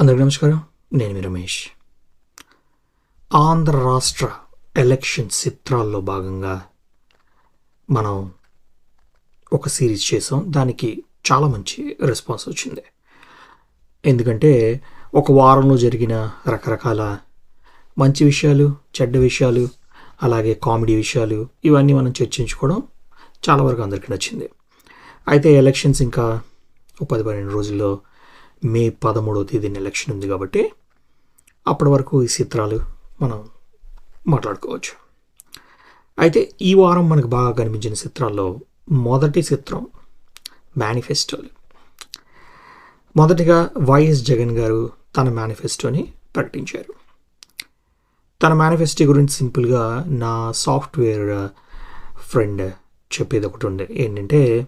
అందరికీ నమస్కారం. నేను మీ రమేష్. ఆంధ్ర రాష్ట్ర ఎలక్షన్ చిత్రాల్లో భాగంగా మనం ఒక సిరీస్ చేసాం. దానికి చాలా మంచి రెస్పాన్స్ వచ్చింది. ఎందుకంటే ఒక వారంలో జరిగిన రకరకాల మంచి విషయాలు చెడ్డ విషయాలు అలాగే కామెడీ విషయాలు ఇవన్నీ మనం చర్చించుకోవడం చాలా వరకు అందరికీ నచ్చింది. అయితే ఎలక్షన్స్ ఇంకా ఒక పది పన్నెండు రోజుల్లో మే పదమూడవ తేదీన ఎలక్షన్ ఉంది కాబట్టి అప్పటి వరకు ఈ చిత్రాలు మనం మాట్లాడుకోవచ్చు. అయితే ఈ వారం మనకు బాగా కనిపించిన చిత్రాల్లో మొదటి చిత్రం మేనిఫెస్టోలు. మొదటిగా వైఎస్ జగన్ గారు తన మేనిఫెస్టోని ప్రకటించారు. తన మేనిఫెస్టో గురించి సింపుల్గా నా సాఫ్ట్వేర్ ఫ్రెండ్ చెప్పేది ఒకటి ఉండే. ఏంటంటే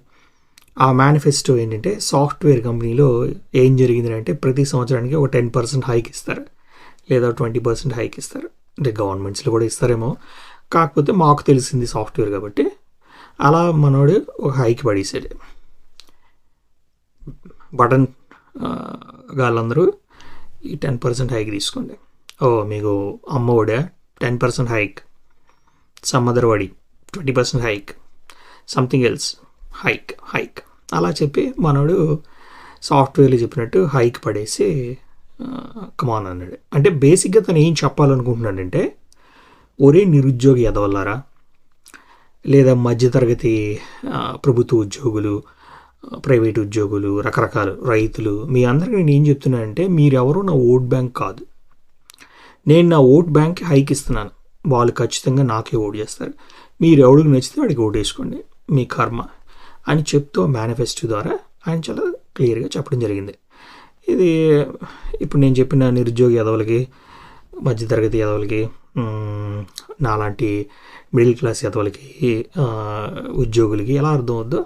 ఆ మేనిఫెస్టో ఏంటంటే సాఫ్ట్వేర్ కంపెనీలో ఏం జరిగింది అంటే ప్రతి సంవత్సరానికి ఒక టెన్ పర్సెంట్ హైక్ ఇస్తారు. లేదా ట్వంటీ పర్సెంట్ హైక్ ఇస్తారు. అంటే గవర్నమెంట్స్లో కూడా ఇస్తారేమో. కాకపోతే మాకు తెలిసింది సాఫ్ట్వేర్ కాబట్టి అలా మనోడు ఒక హైక్ పడేసాడు. బటన్ వాళ్ళందరూ ఈ టెన్ పర్సెంట్ హైక్ తీసుకోండి. ఓ మీకు అమ్మఒడే ten percent hike some other వడి twenty percent hike something else hike hike. అలా చెప్పి మనోడు సాఫ్ట్వేర్లో చెప్పినట్టు హైక్ పడేసి కమాన్ అన్నాడు. అంటే బేసిక్గా తను ఏం చెప్పాలనుకుంటున్నాడంటే ఒరే నిరుద్యోగి ఎదవల్లారా లేదా మధ్యతరగతి ప్రభుత్వ ఉద్యోగులు ప్రైవేట్ ఉద్యోగులు రకరకాల రైతులు మీ అందరికీ నేను ఏం చెప్తున్నానంటే మీరెవరూ నా ఓట్ బ్యాంక్ కాదు. నేను నా ఓట్ బ్యాంక్కి హైక్ ఇస్తున్నాను. వాళ్ళు ఖచ్చితంగా నాకే ఓటు చేస్తారు. మీరు ఎవడికి నచ్చితే వాడికి ఓటు వేసుకోండి. మీ కర్మ. అని చెప్తూ మేనిఫెస్టో ద్వారా ఆయన చాలా క్లియర్గా చెప్పడం జరిగింది. ఇది ఇప్పుడు నేను చెప్పిన నిరుద్యోగ యదవులకి మధ్యతరగతి యదవులకి నాలాంటి మిడిల్ క్లాస్ యదవులకి ఉద్యోగులకి ఎలా అర్థం అవుద్దో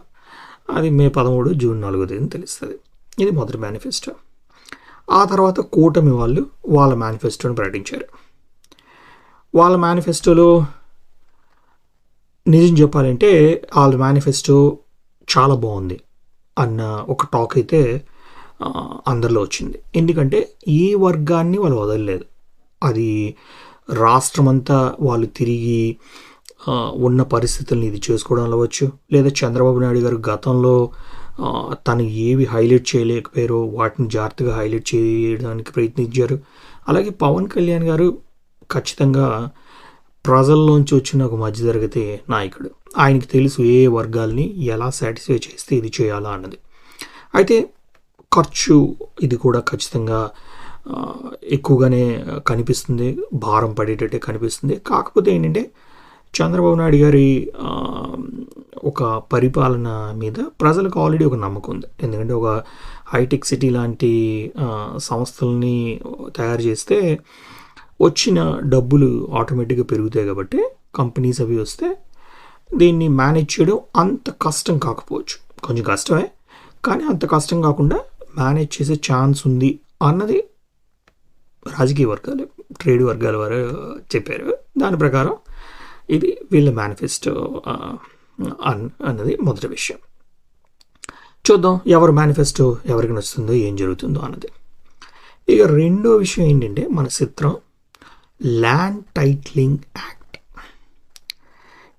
అది మే పదమూడు జూన్ నాలుగో తేదీని తెలుస్తుంది. ఇది మొదటి మేనిఫెస్టో ఆ తర్వాత కూటమి వాళ్ళు వాళ్ళ మేనిఫెస్టోని ప్రకటించారు. వాళ్ళ మేనిఫెస్టోలో నిజం చెప్పాలంటే వాళ్ళ మేనిఫెస్టో చాలా బాగుంది అన్న ఒక టాక్ అయితే అందరిలో వచ్చింది. ఎందుకంటే ఏ వర్గాన్ని వాళ్ళు వదలలేదు. అది రాష్ట్రమంతా వాళ్ళు తిరిగి ఉన్న పరిస్థితుల్ని ఇది చేసుకోవడం అవ్వచ్చు. లేదా చంద్రబాబు నాయుడు గారు గతంలో తను ఏవి హైలైట్ చేయలేకపోయారో వాటిని జాగ్రత్తగా హైలైట్ చేయడానికి ప్రయత్నించారు. అలాగే పవన్ కళ్యాణ్ గారు ఖచ్చితంగా ప్రజల్లోంచి వచ్చిన ఒక మధ్యతరగతి నాయకుడు. ఆయనకి తెలుసు ఏ వర్గాల్ని ఎలా సాటిస్ఫై చేస్తే ఇది చేయాలా అన్నది. అయితే ఖర్చు ఇది కూడా ఖచ్చితంగా ఎక్కువగానే కనిపిస్తుంది భారం పడేటట్టే కనిపిస్తుంది. కాకపోతే ఏంటంటే చంద్రబాబు నాయుడు గారి ఒక పరిపాలన మీద ప్రజలకు ఆల్రెడీ ఒక నమ్మకం ఉంది. ఎందుకంటే ఒక హైటెక్ సిటీ లాంటి సంస్థల్ని తయారు చేస్తే వచ్చిన డబ్బులు ఆటోమేటిక్గా పెరుగుతాయి కాబట్టి కంపెనీస్ అవి వస్తే దీన్ని మేనేజ్ చేయడం అంత కష్టం కాకపోవచ్చు. కొంచెం కష్టమే కానీ అంత కష్టం కాకుండా మేనేజ్ చేసే ఛాన్స్ ఉంది అన్నది రాజకీయ వర్గాలు ట్రేడ్ వర్గాల వారు చెప్పారు. దాని ప్రకారం ఇది వీళ్ళ మేనిఫెస్టో అన్- అన్నది మొదటి విషయం. చూద్దాం ఎవరు మేనిఫెస్టో ఎవరికి నచ్చుతుందో ఏం జరుగుతుందో అన్నది. ఇక రెండో విషయం ఏంటంటే మన చిత్రం ల్యాండ్ టైట్లింగ్ యాక్ట్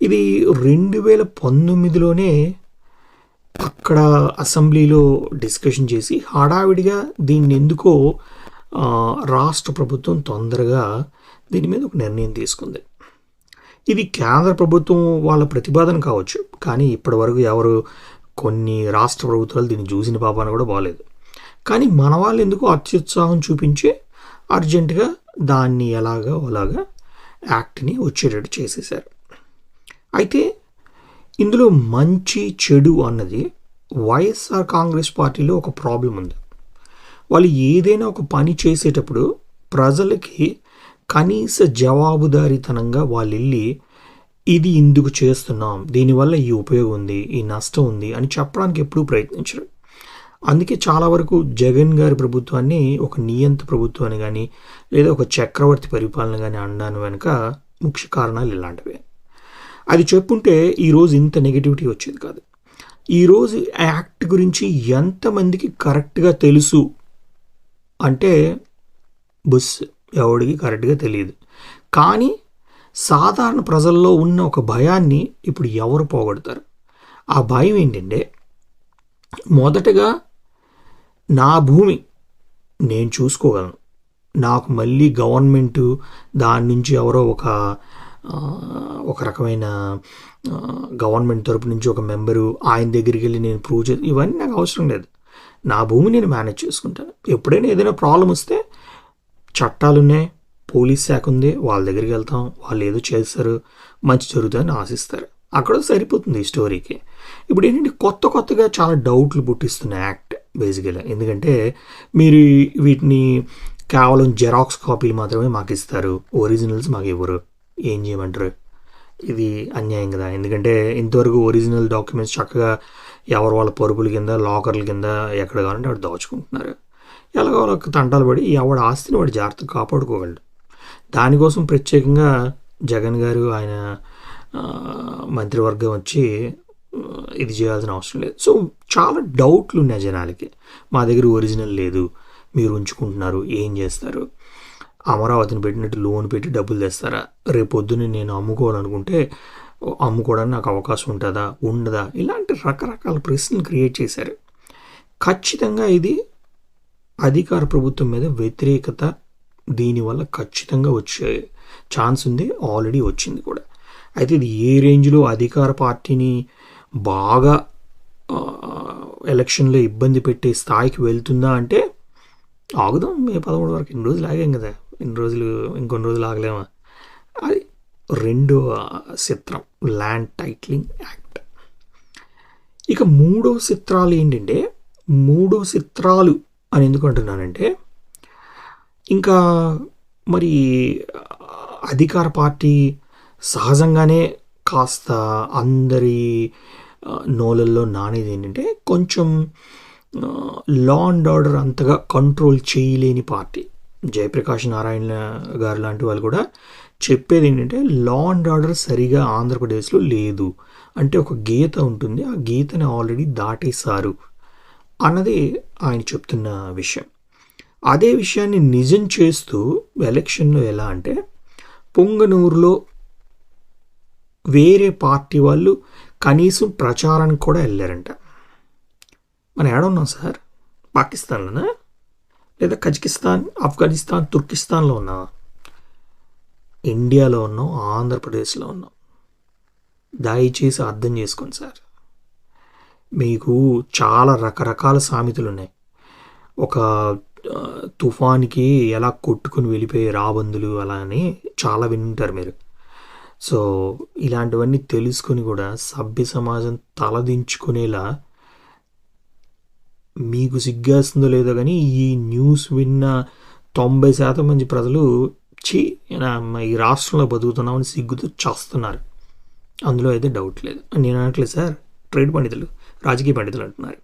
ఇది రెండు వేల పంతొమ్మిదిలోనే అక్కడ అసెంబ్లీలో డిస్కషన్ చేసి హడావిడిగా దీన్ని ఎందుకో రాష్ట్ర ప్రభుత్వం తొందరగా దీని మీద ఒక నిర్ణయం తీసుకుంది. ఇది కేంద్ర ప్రభుత్వం వాళ్ళ ప్రతిపాదన కావచ్చు కానీ ఇప్పటివరకు ఎవరు కొన్ని రాష్ట్ర ప్రభుత్వాలు దీన్ని చూసిన పాపాన కూడా బాగాలేదు కానీ మన వాళ్ళు ఎందుకు అత్యుత్సాహం చూపించి అర్జెంటుగా దాన్ని ఎలాగా అలాగా యాక్ట్ని వచ్చేటట్టు చేసేసారు అయితే ఇందులో మంచి చెడు అన్నది వైఎస్ఆర్ కాంగ్రెస్ పార్టీలో ఒక ప్రాబ్లం ఉంది. వాళ్ళు ఏదైనా ఒక పని చేసేటప్పుడు ప్రజలకి కనీస జవాబుదారీతనంగా వాళ్ళు వెళ్ళి ఇది ఇందుకు చేస్తున్నాం దీనివల్ల ఈ ఉపయోగం ఉంది ఈ నష్టం ఉంది అని చెప్పడానికి ఎప్పుడూ ప్రయత్నించరు. అందుకే చాలా వరకు జగన్ గారి ప్రభుత్వాన్ని ఒక నియంత ప్రభుత్వాన్ని కానీ లేదా ఒక చక్రవర్తి పరిపాలన కానీ అనడానికి వెనుక ముఖ్య కారణాలు ఇలాంటివే. అది చెప్పుంటే ఈరోజు ఇంత నెగిటివిటీ వచ్చేది కాదు. ఈరోజు యాక్ట్ గురించి ఎంతమందికి కరెక్ట్గా తెలుసు? అంటే బుస్ ఎవడికి కరెక్ట్గా తెలియదు. కానీ సాధారణ ప్రజల్లో ఉన్న ఒక భయాన్ని ఇప్పుడు ఎవరు పోగొడతారు? ఆ భయం ఏంటంటే మొదటగా నా భూమి నేను చూసుకోగలను. నాకు మళ్ళీ గవర్నమెంటు దాని నుంచి ఎవరో ఒక ఒక రకమైన గవర్నమెంట్ తరపు నుంచి ఒక మెంబరు ఆయన దగ్గరికి వెళ్ళి నేను ప్రూవ్ చే ఇవన్నీ నాకు అవసరం లేదు. నా భూమి నేను మేనేజ్ చేసుకుంటాను. ఎప్పుడైనా ఏదైనా ప్రాబ్లం వస్తే చట్టాలు ఉన్నాయి పోలీస్ శాఖ ఉంది వాళ్ళ దగ్గరికి వెళ్తాం వాళ్ళు ఏదో చేస్తారు మంచి జరుగుతుందని ఆశిస్తారు. అక్కడ సరిపోతుంది ఈ స్టోరీకి ఇప్పుడు ఏంటంటే కొత్త కొత్తగా చాలా డౌట్లు పుట్టిస్తున్న యాక్ట్ బేసికల్గా ఎందుకంటే మీరు వీటిని కేవలం జెరాక్స్ కాపీలు మాత్రమే మాకు ఇస్తారు ఒరిజినల్స్ మాకు ఇవ్వరు. ఏం చేయమంటారు? ఇది అన్యాయం కదా. ఎందుకంటే ఇంతవరకు ఒరిజినల్ డాక్యుమెంట్స్ చక్కగా ఎవరు వాళ్ళ పరుపుల కింద లాకర్ల కింద ఎక్కడ కావాలంటే అక్కడ దాచుకుంటున్నారు. ఎలాగో వాళ్ళకి తంటాలు పడి ఎవడ ఆస్తిని వాడు జాగ్రత్తగా కాపాడుకోగలడు. దానికోసం ప్రత్యేకంగా జగన్ గారు ఆయన మంత్రివర్గం వచ్చి ఇది చేయాల్సిన అవసరం లేదు. సో చాలా డౌట్లు ఉన్నాయి జనాలకి. మా దగ్గర ఒరిజినల్ లేదు. మీరు ఉంచుకుంటున్నారు. ఏం చేస్తారు? అమరావతిని పెట్టినట్టు లోన్ పెట్టి డబ్బులు తెస్తారా? రేపు నేను అమ్ముకోవాలనుకుంటే అమ్ముకోవడానికి నాకు అవకాశం ఉంటుందా? ఉండదా? ఇలాంటి రకరకాల ప్రశ్నలు క్రియేట్ చేశారు. ఖచ్చితంగా ఇది అధికార ప్రభుత్వం మీద వ్యతిరేకత దీనివల్ల ఖచ్చితంగా వచ్చే ఛాన్స్ ఉంది ఆల్రెడీ వచ్చింది కూడా. అయితే ఇది ఏ రేంజ్లో అధికార పార్టీని బాగా ఎలక్షన్లో ఇబ్బంది పెట్టే స్థాయికి వెళ్తుందా అంటే ఆగుదాం మే పదమూడు వరకు ఇన్ని రోజులు ఆగాం కదా. ఇన్ని రోజులు ఇంకొన్ని రోజులు ఆగలేమా? అది రెండో చిత్రం ల్యాండ్ టైట్లింగ్ యాక్ట్ ఇక మూడో చిత్రాలు ఏంటంటే మూడో చిత్రాలు అని ఎందుకు అంటున్నానంటే ఇంకా మరి అధికార పార్టీ సహజంగానే కాస్త అందరి నోలల్లో నానేది ఏంటంటే కొంచెం లా అండ్ ఆర్డర్ అంతగా కంట్రోల్ చేయలేని పార్టీ. జయప్రకాష్ నారాయణ గారు లాంటి వాళ్ళు కూడా చెప్పేది ఏంటంటే లా అండ్ ఆర్డర్ సరిగా ఆంధ్రప్రదేశ్లో లేదు. అంటే ఒక గీత ఉంటుంది. ఆ గీతని ఆల్రెడీ దాటేశారు అన్నది ఆయన చెప్తున్న విషయం. అదే విషయాన్ని నిజం చేస్తూ ఎలక్షన్లో ఎలా అంటే పొంగనూరులో వేరే పార్టీ వాళ్ళు కనీసం ప్రచారానికి కూడా వెళ్ళారంట. మనం ఏడున్నాం సార్? పాకిస్తాన్లోనా? లేదా కజకిస్తాన్ ఆఫ్ఘనిస్తాన్ తుర్కిస్తాన్లో ఉన్నా ఇండియాలో ఉన్నాం ఆంధ్రప్రదేశ్లో ఉన్నాం దయచేసి అర్థం చేసుకోండి సార్. మీకు చాలా రకరకాల సామెతలు ఉన్నాయి. ఒక తుఫాన్కి ఎలా కొట్టుకుని వెళ్ళిపోయే రాబందులు అలా అని చాలా వినుంటారు మీరు. సో ఇలాంటివన్నీ తెలుసుకొని కూడా సభ్య సమాజం తలదించుకునేలా మీకు సిగ్గేస్తుందో లేదో కానీ ఈ న్యూస్ విన్న తొంభై శాతం మంది ప్రజలు చి ఈ రాష్ట్రంలో బతుకుతున్నామని సిగ్గుతో చేస్తున్నారు. అందులో అయితే డౌట్ లేదు. నేను అనట్లేదు సార్. ట్రేడ్ పండితులు రాజకీయ పండితులు అంటున్నారు.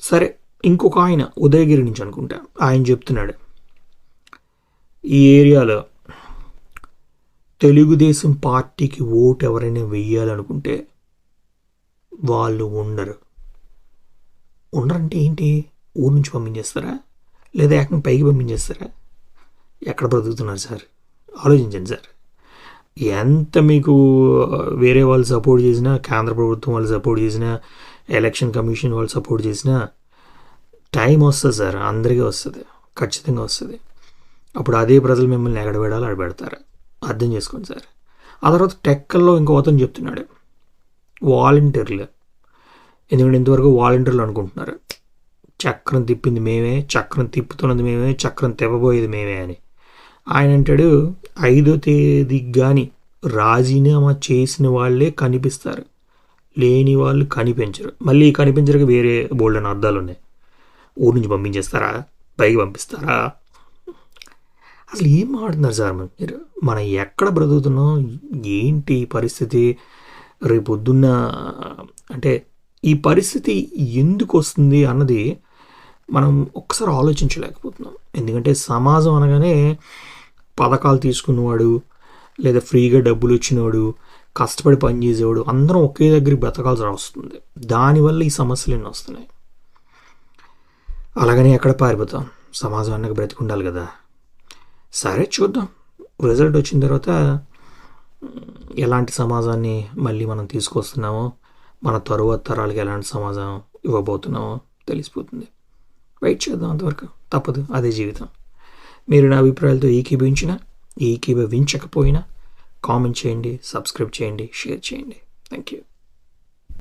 సరే ఇంకొక ఆయన ఉదయగిరి నుంచి అనుకుంటా. ఆయన చెప్తున్నాడు. ఈ ఏరియాలో తెలుగుదేశం పార్టీకి ఓటు ఎవరైనా వెయ్యాలనుకుంటే వాళ్ళు ఉండరు. ఉండరంటే ఏంటి? ఊరు నుంచి పంపించేస్తారా? లేదా ఏకంగా పైకి పంపించేస్తారా? ఎక్కడ బ్రతుకుతున్నారు సార్? ఆలోచించండి సార్. ఎంత మీకు వేరే వాళ్ళు సపోర్ట్ చేసినా కేంద్ర ప్రభుత్వం వాళ్ళు సపోర్ట్ చేసినా ఎలక్షన్ కమిషన్ వాళ్ళు సపోర్ట్ చేసినా టైం వస్తుంది సార్. అందరికీ వస్తుంది. ఖచ్చితంగా వస్తుంది. అప్పుడు అదే ప్రజలు మిమ్మల్ని ఎక్కడ పెడాలో అక్కడ పెడతారు అర్థం చేసుకోండి సార్. ఆ తర్వాత టెక్కల్లో ఇంకో అతను చెప్తున్నాడు. వాలంటీర్లు. ఎందుకంటే ఇంతవరకు వాలంటీర్లు అనుకుంటున్నారు. చక్రం తిప్పింది మేమే చక్రం తిప్పుతున్నది మేమే చక్రం తిప్పబోయేది మేమే అని. ఆయన అంటాడు ఐదో తేదీకి కానీ రాజీనామా చేసిన వాళ్ళే కనిపిస్తారు. లేని వాళ్ళు కనిపించరు. మళ్ళీ కనిపించడానికి వేరే బోల్డ్ అని అర్థాలు ఉన్నాయి. ఊరు నుంచి పంపించేస్తారా? పైకి పంపిస్తారా? అసలు ఏం మాట్లాడుతున్నారు సార్ మీరు మనం ఎక్కడ బ్రతుకుతున్నాం? ఏంటి పరిస్థితి? రేపు పొద్దున్న అంటే ఈ పరిస్థితి ఎందుకు వస్తుంది అన్నది మనం ఒక్కసారి ఆలోచించలేకపోతున్నాం. ఎందుకంటే సమాజం అనగానే పథకాలు తీసుకున్నవాడు లేదా ఫ్రీగా డబ్బులు ఇచ్చినవాడు కష్టపడి పనిచేసేవాడు అందరం ఒకే దగ్గర బ్రతకాల్సి వస్తుంది దానివల్ల ఈ సమస్యలు ఎన్ని వస్తున్నాయి. అలాగనే ఎక్కడ పారిపోతాం? సమాజం అన్నకు బ్రతికుండాలి కదా. సరే చూద్దాం. రిజల్ట్ వచ్చిన తర్వాత ఎలాంటి సమాజాన్ని మళ్ళీ మనం తీసుకొస్తున్నామో మన తరువాత తరాలకి ఎలాంటి సమాజం ఇవ్వబోతున్నామో తెలిసిపోతుంది. వెయిట్ చేద్దాం అంతవరకు. తప్పదు. అదే జీవితం. మీరు నా అభిప్రాయాలతో ఏకీభవించిన ఏకీభవించకపోయినా కామెంట్ చేయండి సబ్స్క్రైబ్ చేయండి షేర్ చేయండి. Thank you